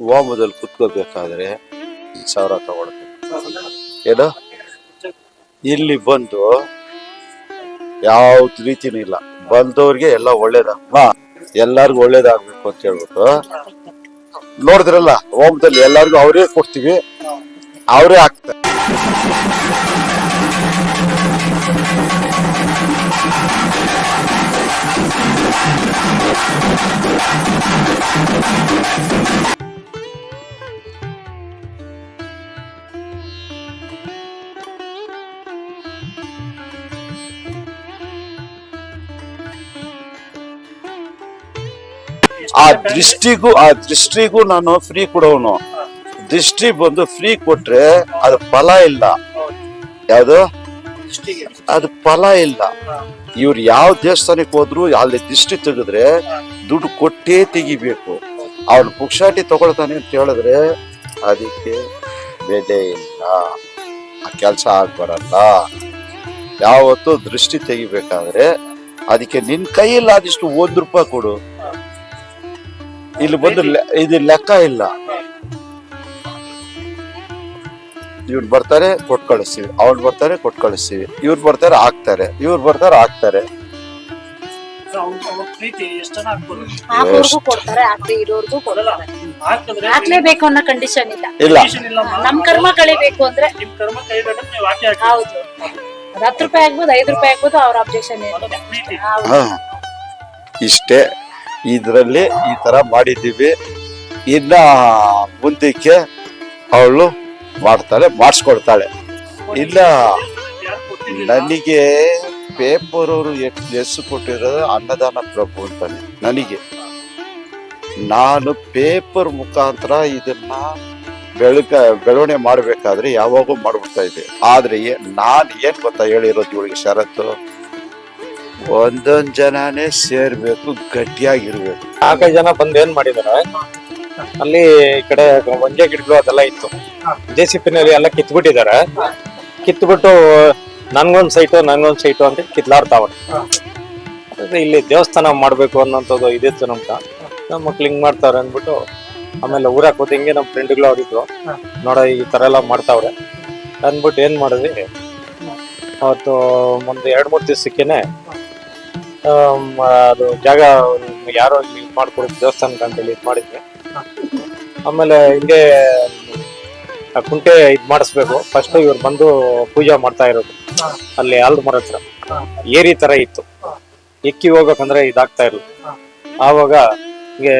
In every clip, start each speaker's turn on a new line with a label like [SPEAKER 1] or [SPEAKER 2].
[SPEAKER 1] ಹೋಮದಲ್ಲಿ ಕುತ್ಕೋಬೇಕಾದ್ರೆ ಸಾವಿರ ತಗೊಳ್ತೀನಿ ಏನು? ಇಲ್ಲಿ ಬಂದು ಯಾವ್ದು ರೀತಿನೂ ಇಲ್ಲ. ಬಂದವ್ರಿಗೆ ಎಲ್ಲ ಒಳ್ಳೇದಾಗ ಎಲ್ಲಾರ್ಗು ಒಳ್ಳೇದಾಗ್ಬೇಕು ಅಂತ ಹೇಳ್ಬಿಟ್ಟು. ನೋಡಿದ್ರಲ್ಲ, ಹೋಮದಲ್ಲಿ ಎಲ್ಲಾರ್ಗು ಅವರೇ ಕೊಡ್ತೀವಿ. ಅವರೇ ಹಾಕ್ತಾರೆ ಆ ದೃಷ್ಟಿಗೂ ಆ ದೃಷ್ಟಿಗೂ ನಾನು ಫ್ರೀ ಕೊಡೋನು. ದೃಷ್ಟಿ ಬಂದು ಫ್ರೀ ಕೊಟ್ರೆ ಅದು ಫಲ ಇಲ್ಲ. ಯಾವುದು? ಅದು ಫಲ ಇಲ್ಲ. ಇವ್ರು ಯಾವ ದೇವಸ್ಥಾನಕ್ಕೆ ಹೋದ್ರು ಅಲ್ಲಿ ದೃಷ್ಟಿ ತೆಗೆದ್ರೆ ದುಡ್ಡು ಕೊಟ್ಟೇ ತೆಗಿಬೇಕು. ಅವ್ನು ಪುಕ್ಷಾಟಿ ತಗೊಳ್ತಾನೆ ಅಂತ ಹೇಳಿದ್ರೆ ಅದಕ್ಕೆ ಬೆಲೆ ಇಲ್ಲ. ಆ ಕೆಲಸ ಆಗ್ಬರಲ್ಲ. ಯಾವತ್ತೂ ದೃಷ್ಟಿ ತೆಗಿಬೇಕಾದ್ರೆ ಅದಕ್ಕೆ ನಿನ್ ಕೈಯಲ್ಲಿ ಆದಿಷ್ಟು ಒಂದ್ ರೂಪಾಯಿ ಕೊಡು. ಇಲ್ಲಿ ಬಂದು ಇದು ಲೆಕ್ಕ ಇಲ್ಲ. ಇವ್ರು ಬರ್ತಾರೆ ಕೊಟ್ ಕಳಿಸ್ತೀವಿ. ಅವ್ರು ಬರ್ತಾರೆ ಕೊಟ್ಟು ಕಳಿಸ್ತೀವಿ. ಇವ್ರು ಬರ್ತಾರೆ ಹಾಕ್ತಾರೆ. ಇವ್ರು ಬರ್ತಾರೆ ಹಾಕ್ತಾರೆ.
[SPEAKER 2] ಹಾಕ್ಲೇಬೇಕು ಅನ್ನೋ ಕಂಡೀಷನ್ ಇಲ್ಲ.
[SPEAKER 1] ಇಲ್ಲ.
[SPEAKER 2] ನಮ್ ಕರ್ಮ ಕಳಿಬೇಕು ಅಂದ್ರೆ ಹೌದು. ಹತ್ತು ರೂಪಾಯಿ ಆಗ್ಬೋದು ಐದು ರೂಪಾಯಿ ಆಗ್ಬೋದು ಅವ್ರ ಅಬ್ಜೆಕ್ಷನ್
[SPEAKER 1] ಇಷ್ಟೇ. ಇದ್ರಲ್ಲಿ ಈ ತರ ಮಾಡಿದ್ದೀವಿ. ಇನ್ನ ಮುಂದಕ್ಕೆ ಅವಳು ಮಾಡ್ತಾಳೆ, ಮಾಡಿಸ್ಕೊಡ್ತಾಳೆ. ಇಲ್ಲ ನನಗೆ ಪೇಪರ್ ಅವರು ಎಷ್ಟು ಕೊಟ್ಟಿರೋದು ಅನ್ನದಾನ ಪ್ರಭು ಅಂತಾನೆ, ನನಗೆ. ನಾನು ಪೇಪರ್ ಮುಖಾಂತರ ಇದನ್ನ ಬೆಳಕ, ಬೆಳವಣಿಗೆ ಮಾಡಬೇಕಾದ್ರೆ ಯಾವಾಗೂ ಮಾಡ್ಬಿಡ್ತಾ ಇದ್ದೆ. ಆದ್ರೆ ನಾನು ಏನು ಗೊತ್ತಾ ಹೇಳಿರೋದು ಇವಳಿಗೆ ಷರತ್ತು ಒಂದೊಂದ್ ಜನನೇ ಸೇರ್ಬೇಕು, ಗಟ್ಟಿಯಾಗಿರ್ಬೇಕು.
[SPEAKER 3] ನಾಲ್ಕೈದು ಜನ ಬಂದು ಏನ್ ಮಾಡಿದಾರೆ, ಅಲ್ಲಿ ಈ ಕಡೆ ಒಂಜೆ ಗಿಡಗಳು ಅದೆಲ್ಲ ಇತ್ತು. ಜೆ ಸಿ ಪಿನಲ್ಲಿ ಎಲ್ಲ ಕಿತ್ಬಿಟ್ಟಿದ್ದಾರೆ. ಕಿತ್ಬಿಟ್ಟು ನನ್ಗೊಂದ್ ಸೈಟು ನನ್ಗೊಂದ್ ಸೈಟು ಅಂತ ಕಿತ್ಲಾಡ್ತಾವ್ರೆ ಅದೇ ಇಲ್ಲಿ ದೇವಸ್ಥಾನ ಮಾಡ್ಬೇಕು ಅನ್ನೋಂಥದ್ದು ಇದಿತ್ತು ನಮ್ಗ ನಮ್ಮ ಮಕ್ಳು ಹಿಂಗ್ ಮಾಡ್ತಾವ್ರೆ ಅಂದ್ಬಿಟ್ಟು, ಆಮೇಲೆ ಊರಾಕ್ ಹೋದ ಹಿಂಗೆ ನಮ್ಮ ಫ್ರೆಂಡ್ಗಳು ಅವ್ರಿದ್ರು ನೋಡ, ಈ ತರ ಎಲ್ಲ ಮಾಡ್ತಾವ್ರೆ. ಅಂದ್ಬಿಟ್ಟು ಏನ್ ಮಾಡಿದ್ವಿ, ಅವತ್ತು ಒಂದು ಎರಡು ಮೂರು ದಿವಸಕ್ಕೇನೆ ಅದು ಜಾಗ ಯಾರೋ ಇದು ಮಾಡ್ಕೊಡೋದು ದೇವಸ್ಥಾನಕ್ಕೆ ಅಂತೇಳಿ ಇದು ಮಾಡಿದ್ವಿ. ಆಮೇಲೆ ಹಿಂಗೆ ಕುಂಟೆ ಇದು ಮಾಡಿಸ್ಬೇಕು. ಫಸ್ಟ್ ಇವ್ರು ಬಂದು ಪೂಜೆ ಮಾಡ್ತಾ ಇರೋದು. ಅಲ್ಲಿ ಆಲ್ದ ಮರ ಹತ್ರ. ಏರಿ ತರ ಇತ್ತು. ಎಕ್ಕಿ ಹೋಗ್ಬೇಕಂದ್ರೆ ಇದಾಗ್ತಾ ಇರೋದು ಆವಾಗ ಹಿಂಗೆ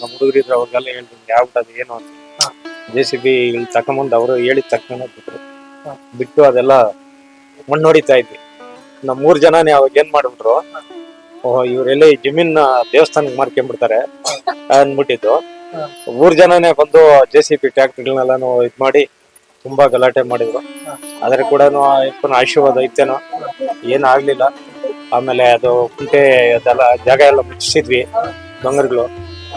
[SPEAKER 3] ನಮ್ಮ ಹುಡುಗರಿದ್ರೆ ಅವ್ರಿಗೆಲ್ಲ ಹೇಳಿದ್ರು ಯಾವ್ದು ಏನು ಅಂತ. ಜೆ ಸಿ ಬಿ ಇಲ್ಲಿ ತಕೊಂಬಂದು ಅವರು ಹೇಳಿದ ತಕ್ಷಣ ಬಿಟ್ಟರು ಬಿಟ್ಟು ಅದೆಲ್ಲ ಮಣ್ಣು ಹೊಡಿತಾ ಇದ್ವಿ. ನಮ್ಮ ಮೂರ್ ಜನನೇ ಅವಾಗ ಏನ್ ಮಾಡ್ಬಿಟ್ರು? ಓಹೋ, ಇವರೆಲ್ಲ ಈ ಜಮೀನ್ ದೇವಸ್ಥಾನಕ್ಕೆ ಮಾರ್ಕೊಂಡ್ಬಿಡ್ತಾರೆ ಅಂದ್ಬಿಟ್ಟಿದ್ದು. ಮೂರ್ ಜನನೇ ಬಂದು ಜೆ ಸಿ ಪಿ ಟ್ರ್ಯಾಕ್ಟರ್ಗಳನ್ನೆಲ್ಲಾನು ಇದ್ ಮಾಡಿ ತುಂಬಾ ಗಲಾಟೆ ಮಾಡಿದ್ರು. ಆದ್ರೆ ಕೂಡ ಆಶೀರ್ವಾದ ಐತೆನೋ ಏನ್ ಆಗ್ಲಿಲ್ಲ. ಆಮೇಲೆ ಅದು ಕುಂಟೆ ಅದೆಲ್ಲ ಜಾಗ ಎಲ್ಲ ಮುಚ್ಚಿಸಿದ್ವಿ ಡೊಂಗರ್ಗಳು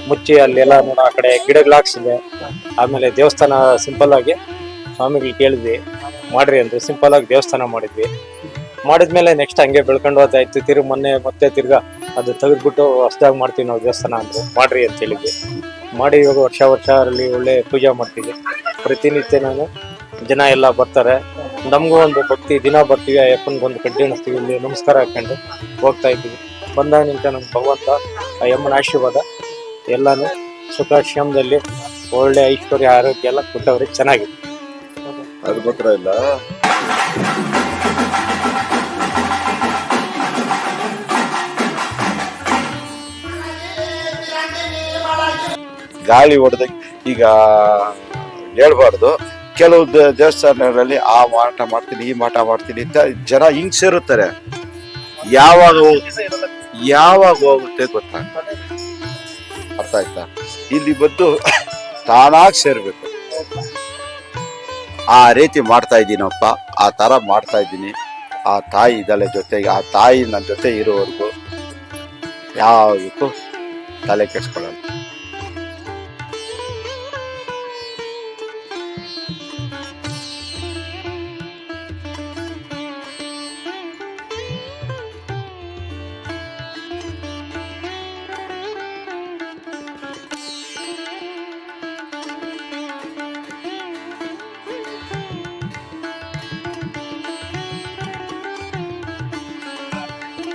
[SPEAKER 3] ಮುಚ್ಚಿ ಅಲ್ಲೆಲ್ಲ ಆ ಕಡೆ ಗಿಡಗಳು ಹಾಕ್ಸಿದೆ ಆಮೇಲೆ ದೇವಸ್ಥಾನ ಸಿಂಪಲ್ ಆಗಿ ಸ್ವಾಮಿಗಳು ಕೇಳಿದ್ವಿ. ಮಾಡ್ರಿ ಅಂದ್ರೆ. ಸಿಂಪಲ್ ಆಗಿ ದೇವಸ್ಥಾನ ಮಾಡಿದ್ವಿ. ಮಾಡಿದ್ಮೇಲೆ ನೆಕ್ಸ್ಟ್ ಹಂಗೆ ಬೆಳ್ಕೊಂಡು ಹೋದಾಯ್ತು ತಿರು ಮೊನ್ನೆ ಮತ್ತೆ ತಿರ್ಗ ಅದು ತೆಗೆದ್ಬಿಟ್ಟು ಹೊಸದಾಗಿ ಮಾಡ್ತೀವಿ ನಾವು ದೇವಸ್ಥಾನ ಅಂದ್ರು. ಮಾಡ್ರಿ ಅಂತ ಹೇಳಿದ್ವಿ. ಮಾಡಿ ಇವಾಗ ವರ್ಷ ವರ್ಷ ಅಲ್ಲಿ ಒಳ್ಳೆ ಪೂಜೆ ಮಾಡ್ತೀವಿ. ಪ್ರತಿನಿತ್ಯ ನಾನು ಜನ ಎಲ್ಲ ಬರ್ತಾರೆ. ನಮಗೂ ಒಂದು ಭಕ್ತಿ, ದಿನ ಬರ್ತೀವಿ. ಆ ಒಂದು ಕಡ್ಡಿ ಅಣಿಸ್ತೀವಿ ಇಲ್ಲಿ ನಮಸ್ಕಾರ ಹಾಕೊಂಡು ಹೋಗ್ತಾ ಇದ್ದೀವಿ. ಬಂದಾಗ ನಿಂತ ನಮ್ಮ ಭಗವಂತ ಆ ಯಮ್ಮನ ಆಶೀರ್ವಾದ ಎಲ್ಲಾನು ಸುಖ ಕ್ಷೇಮದಲ್ಲಿ ಒಳ್ಳೆ ಐಶ್ವರ್ಯ, ಆರೋಗ್ಯ ಎಲ್ಲ ಕೊಟ್ಟವ್ರಿಗೆ ಚೆನ್ನಾಗಿದೆ.
[SPEAKER 1] ಅದು ಇಲ್ಲ. ಗಾಳಿ ಹೊಡೆದ ಈಗ ಹೇಳ್ಬಾರ್ದು. ಕೆಲವು ದೇವಸ್ಥಾನಗಳಲ್ಲಿ ಆ ಮಾಟ ಮಾಡ್ತೀನಿ, ಈ ಮಾಟ ಮಾಡ್ತೀನಿ ಅಂತ ಜನ ಹಿಂಗ್ ಸೇರುತ್ತಾರೆ ಯಾವಾಗ ಯಾವಾಗ ಹೋಗುತ್ತೆ ಗೊತ್ತಾ? ಅರ್ಥ ಆಯ್ತಾ? ಇಲ್ಲಿ ಬಂದು ತಾನಾಗ್ ಸೇರ್ಬೇಕು. ಆ ರೀತಿ ಮಾಡ್ತಾ ಇದ್ದೀನಪ್ಪ, ಆ ತರ ಮಾಡ್ತಾ ಇದ್ದೀನಿ. ಆ ತಾಯಿ ಇದ್ದಾಳೆ ಜೊತೆಗೆ, ಆ ತಾಯಿ ನನ್ನ ಜೊತೆ ಇರೋವರೆಗೂ ಯಾವುದಕ್ಕೂ ತಲೆ ಕೆಡ್ಸ್ಕೊಳ್ಳಲ್ಲ.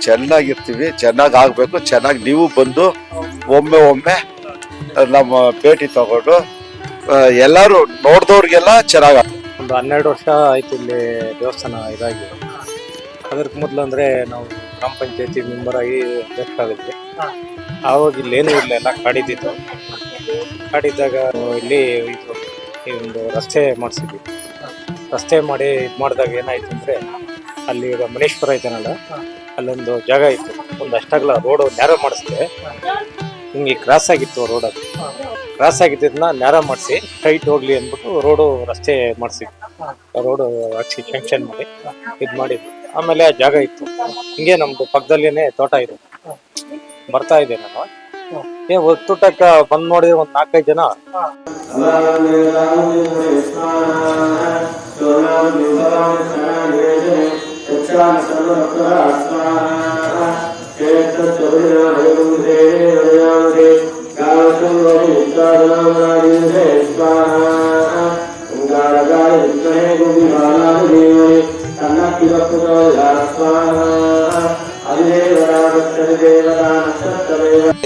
[SPEAKER 1] ಚೆನ್ನಾಗಿರ್ತೀವಿ, ಚೆನ್ನಾಗಿ ಆಗಬೇಕು, ಚೆನ್ನಾಗಿ ನೀವು ಬಂದು ಒಮ್ಮೆ ಒಮ್ಮೆ ನಮ್ಮ ಭೇಟಿ ತಗೊಂಡು ಎಲ್ಲರೂ ನೋಡಿದವ್ರಿಗೆಲ್ಲ ಚೆನ್ನಾಗ
[SPEAKER 3] ಒಂದು ಹನ್ನೆರಡು ವರ್ಷ ಆಯ್ತು ಇಲ್ಲಿ ದೇವಸ್ಥಾನ ಇದಾಗಿ. ಅದಕ್ಕೆ ಮೊದಲು ಅಂದ್ರೆ ನಾವು ಗ್ರಾಮ ಪಂಚಾಯತಿ ಮೆಂಬರ್ ಆಗಿ ಅಧ್ಯಕ್ಷ ಆಗಿದ್ವಿ. ಆವಾಗ ಇಲ್ಲಿ ಏನೂ ಇಲ್ಲ, ಎಲ್ಲ ಕಾಡಿದ್ದಿತ್ತು ಕಾಡಿದ್ದಾಗ ಇಲ್ಲಿ ಇದು, ಈ ಒಂದು ರಸ್ತೆ ಮಾಡಿಸಿದ್ವಿ. ರಸ್ತೆ ಮಾಡಿ ಇದು ಮಾಡಿದಾಗ ಏನಾಯ್ತು ಅಂದ್ರೆ, ಅಲ್ಲಿ ಈಗ ಮನೇಶ್ವರ ಐತನಲ್ಲ ಅಲ್ಲೊಂದು ಜಾಗ ಇತ್ತು ಒಂದು ಅಷ್ಟಾಗಲ ರೋಡ್ ನ್ಯಾರೋ ಮಾಡಿಸಿದೆ ಹಿಂಗೆ ಕ್ರಾಸ್ ಆಗಿತ್ತು ರೋಡ್ ಅದು ಕ್ರಾಸ್ ಆಗಿದ್ದನ್ನ ನ್ಯಾರೋ ಮಾಡಿಸಿ ಟೈಟ್ ಹೋಗ್ಲಿ ಅಂದ್ಬಿಟ್ಟು ರೋಡು ರಸ್ತೆ ಮಾಡಿಸಿದ್ವಿ ರೋಡು ಹಾಕ್ಸಿ ಜಂಕ್ಷನ್ ಮಾಡಿ ಇದು ಮಾಡಿದ್ವಿ ಆಮೇಲೆ ಆ ಜಾಗ ಇತ್ತು ಹಿಂಗೆ ನಮ್ದು ಪಕ್ಕದಲ್ಲೇನೆ ತೋಟ ಇದೆ ಬರ್ತಾ ಇದೆ ನಾನು ಏ ಒತ್ತುಟಕ್ಕ ಬಂದ್ ನೋಡಿ ಒಂದ್ ನಾಲ್ಕೈದು ಜನ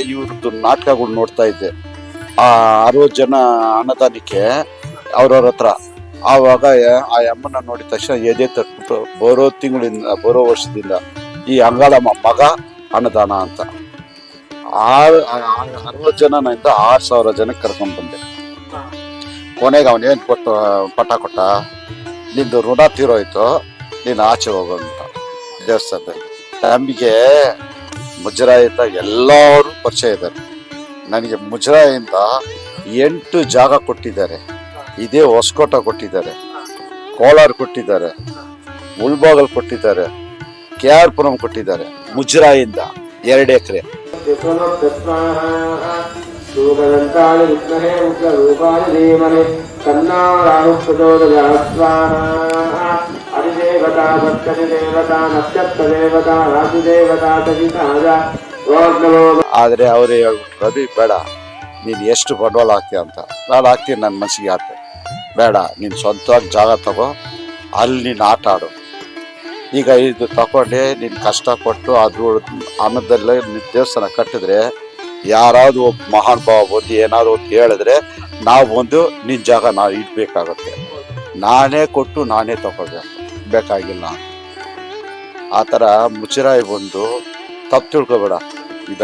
[SPEAKER 1] ಇವ್ರದ್ದು ನಾಟಕಗಳು ನೋಡ್ತಾ ಇದ್ದೆ. ಆ ಆರು ಜನ ಅನ್ನದಾನಕ್ಕೆ ಅವ್ರವ್ರ ಹತ್ರ. ಆವಾಗ ಆ ಅಮ್ಮನ ನೋಡಿದ ತಕ್ಷಣ ಎದೆ ತಟ್ಬಿಟ್ಟು ಬರೋ ತಿಂಗಳಿಂದ, ಬರೋ ವರ್ಷದಿಂದ ಈ ಅಂಗಾಳಮ್ಮ ಮಗ ಅನ್ನದಾನ ಅಂತ. ಆರು ಅರವತ್ತು ಜನನಿಂದ ಆರು ಸಾವಿರ ಜನಕ್ಕೆ ಕರ್ಕೊಂಡು ಬಂದೆ. ಕೊನೆಗೆ ಅವನೇನು ಕೊಟ್ಟು, ಪಟ ಕೊಟ್ಟ? ನಿಂದು ಋಣ ತೀರೋಯ್ತು, ನೀನು ಆಚೆ ಹೋಗೋಂತ ದೇವಸ್ಥಾನದಲ್ಲಿ. ನಮಗೆ ಮುಜರಾಯಿಂದ ಎಲ್ಲರೂ ಪರಿಚಯ ಇದ್ದಾರೆ. ನನಗೆ ಮುಜರಾಯಿಂದ ಎಂಟು ಜಾಗ ಕೊಟ್ಟಿದ್ದಾರೆ. ಇದೇ ಹೊಸಕೋಟ ಕೊಟ್ಟಿದ್ದಾರೆ. ಕೋಲಾರ ಕೊಟ್ಟಿದ್ದಾರೆ. ಮುಲ್ಬಾಗಲ್ ಕೊಟ್ಟಿದ್ದಾರೆ. ಕೆ ಆರ್ ಪುರಂ ಕೊಟ್ಟಿದ್ದಾರೆ. ಮುಜ್ರಾಯಿಂದ ಎರಡು ಎಕರೆ. ಆದರೆ ಅವ್ರು ಹೇಳ್ಬಿಟ್ಟು, ರವಿ, ಬೇಡ. ನೀನು ಎಷ್ಟು ಬಂಡವಾಳ ಹಾಕ್ತೀಯ ಅಂತ? ನಾನು ಹಾಕ್ತೀನಿ, ನನ್ನ ಮನಸ್ಸಿಗೆ ಆತ ಬೇಡ, ನೀನು ಸ್ವಂತವಾಗಿ ಜಾಗ ತಗೋ ಅಲ್ಲಿ ನೀನು ಆಟ ಆಡು. ಈಗ ಇದು ತಗೊಂಡೆ, ನೀನು ಕಷ್ಟಪಟ್ಟು ಅದು ಅನ್ನದಲ್ಲೇ ನಿನ್ನ ದೇವಸ್ಥಾನ ಕಟ್ಟಿದ್ರೆ, ಯಾರಾದರೂ ಒಬ್ಬ ಮಹಾನ್ ಭಾವ ಬಂದು ಏನಾದ್ರು ಒಂದು ಹೇಳಿದ್ರೆ, ನಾವು ಬಂದು ನಿನ್ನ ಜಾಗ ನಾವು ಇಡ್ಬೇಕಾಗತ್ತೆ. ನಾನೇ ಕೊಟ್ಟು ನಾನೇ ತಗೋಬೇಕು ಬೇಕಾಗಿಲ್ಲ. ಆ ಥರ ಮುಚ್ಚಿರಾಯಿ ಬಂದು ತಪ್ಪು ತಿಳ್ಕೊಬೇಡ, ಇದ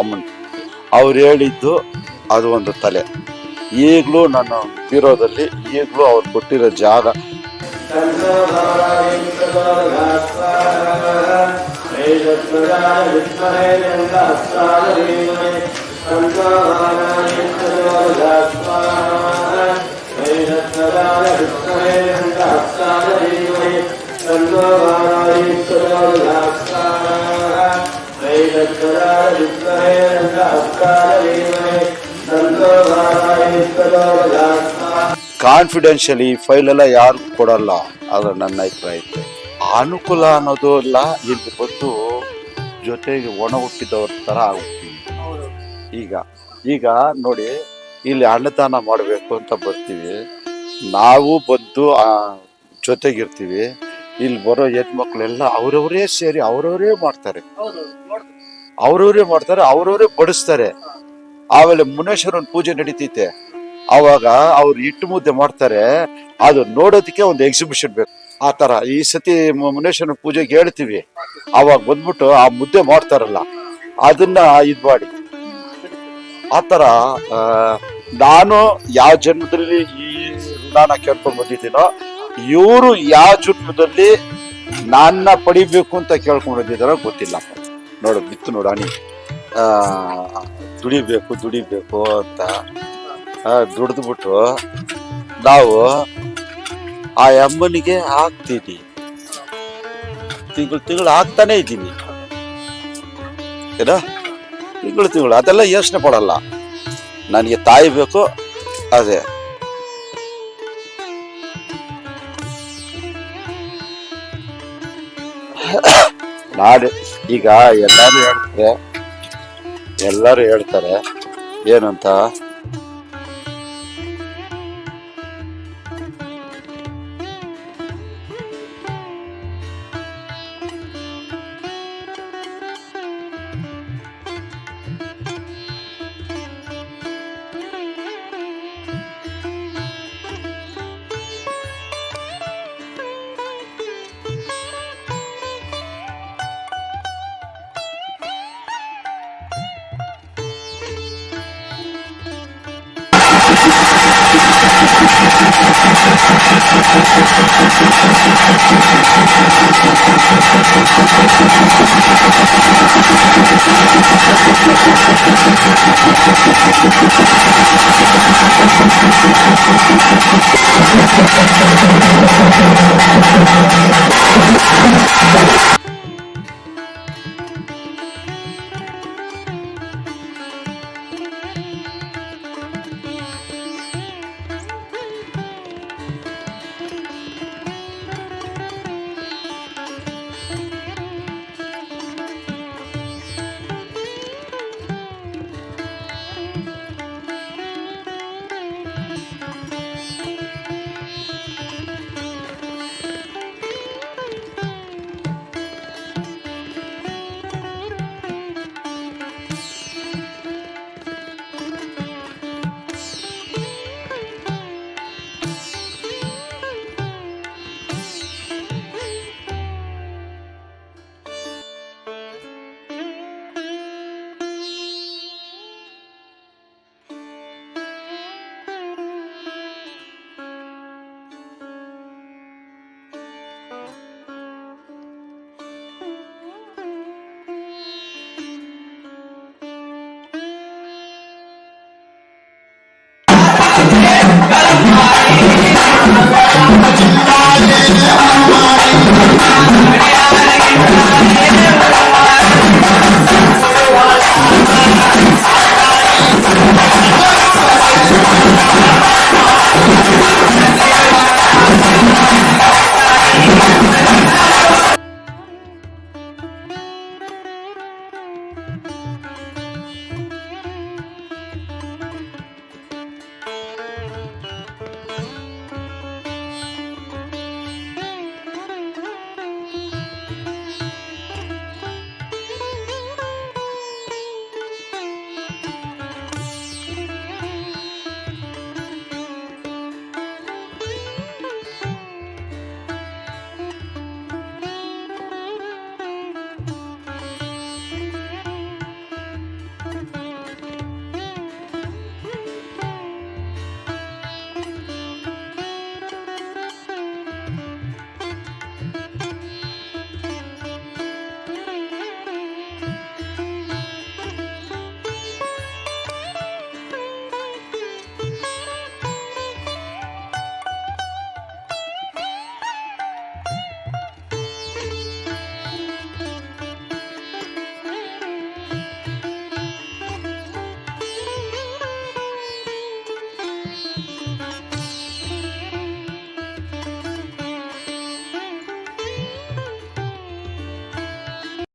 [SPEAKER 1] ಅಮ್ಮನ. ಅವ್ರು ಹೇಳಿದ್ದು ಅದು ಒಂದು ತಲೆ. ಈಗಲೂ ನನ್ನ ಬೀರೋದಲ್ಲಿ ಈಗಲೂ ಅವ್ರು ಕೊಟ್ಟಿರೋ ಜಾಗ. ೈರತ್ತರ
[SPEAKER 4] ವಿದ್ಮಹೇ
[SPEAKER 1] ಕಾನ್ಫಿಡೆನ್ಷಿಯಲಿ ಫೈಲ್ ಎಲ್ಲ ಯಾರು ಕೊಡಲ್ಲ ಆದ್ರೆ ನನ್ನ ಅಭಿಪ್ರಾಯ ಐತೆ ಅನುಕೂಲ ಅನ್ನೋದು ಎಲ್ಲ ಇಲ್ಲಿ ಬಂದು ಜೊತೆಗೆ ಒಣ ಹುಟ್ಟಿದವ್ರ ಥರ ಆಗ್ತೀವಿ ಈಗ ಈಗ ನೋಡಿ ಇಲ್ಲಿ ಅನ್ನದಾನ ಮಾಡಬೇಕು ಅಂತ ಬರ್ತೀವಿ. ನಾವು ಬಂದು ಜೊತೆಗಿರ್ತೀವಿ. ಇಲ್ಲಿ ಬರೋ ಹೆಣ್ಮಕ್ಳೆಲ್ಲ ಅವರವರೇ ಸೇರಿ ಅವರವರೇ ಮಾಡ್ತಾರೆ. ಅವ್ರವರೇ ಮಾಡ್ತಾರೆ ಅವ್ರವರೇ ಬಡಿಸ್ತಾರೆ. ಆಮೇಲೆ ಮುನೇಶ್ವರನ ಪೂಜೆ ನಡೀತೈತೆ. ಅವಾಗ ಅವ್ರು ಇಟ್ಟು ಮುದ್ದೆ ಮಾಡ್ತಾರೆ. ಅದು ನೋಡೋದಕ್ಕೆ ಒಂದು ಎಕ್ಸಿಬಿಷನ್ ಬೇಕು. ಆ ತರ ಈ ಸತಿ ಮುನೇಶ್ವರನ ಪೂಜೆಗೆ ಹೇಳ್ತೀವಿ. ಅವಾಗ ಬಂದ್ಬಿಟ್ಟು ಆ ಮುದ್ದೆ ಮಾಡ್ತಾರಲ್ಲ, ಅದನ್ನ ಇದ್ ಮಾಡಿ. ಆ ತರ ನಾನು ಯಾವ ಜನ್ಮದಲ್ಲಿ ಈ ಋಣಾನ ಕೇಳ್ಕೊಂಡು ಬಂದಿದ್ದೀನೋ, ಇವರು ಯಾವ ಜನ್ಮದಲ್ಲಿ ನಾನ್ನ ಪಡಿಬೇಕು ಅಂತ ಕೇಳ್ಕೊಂಡು ಗೊತ್ತಿಲ್ಲ. ನೋಡು, ಬಿತ್ತು ನೋಡಾಣಿ ದುಡಿಬೇಕು ದುಡಿಬೇಕು ಅಂತ ದುಡಿದ್ಬಿಟ್ಟು ನಾವು ಆ ಅಮ್ಮನಿಗೆ ಹಾಕ್ತೀನಿ. ತಿಂಗಳು ತಿಂಗಳು ಹಾಕ್ತಾನೆ ಇದ್ದೀನಿ. ಏನೋ? ತಿಂಗಳು ತಿಂಗಳು, ಅದೆಲ್ಲ ಯೋಚನೆ ಪಡಲ್ಲ. ನನಗೆ ತಾಯಿ ಬೇಕು, ಅದೇ. ನಾಡು ಈಗ ಎಲ್ಲರೂ ಹೇಳ್ತಾರೆ ಎಲ್ಲರೂ ಹೇಳ್ತಾರೆ ಏನಂತ? Thank you.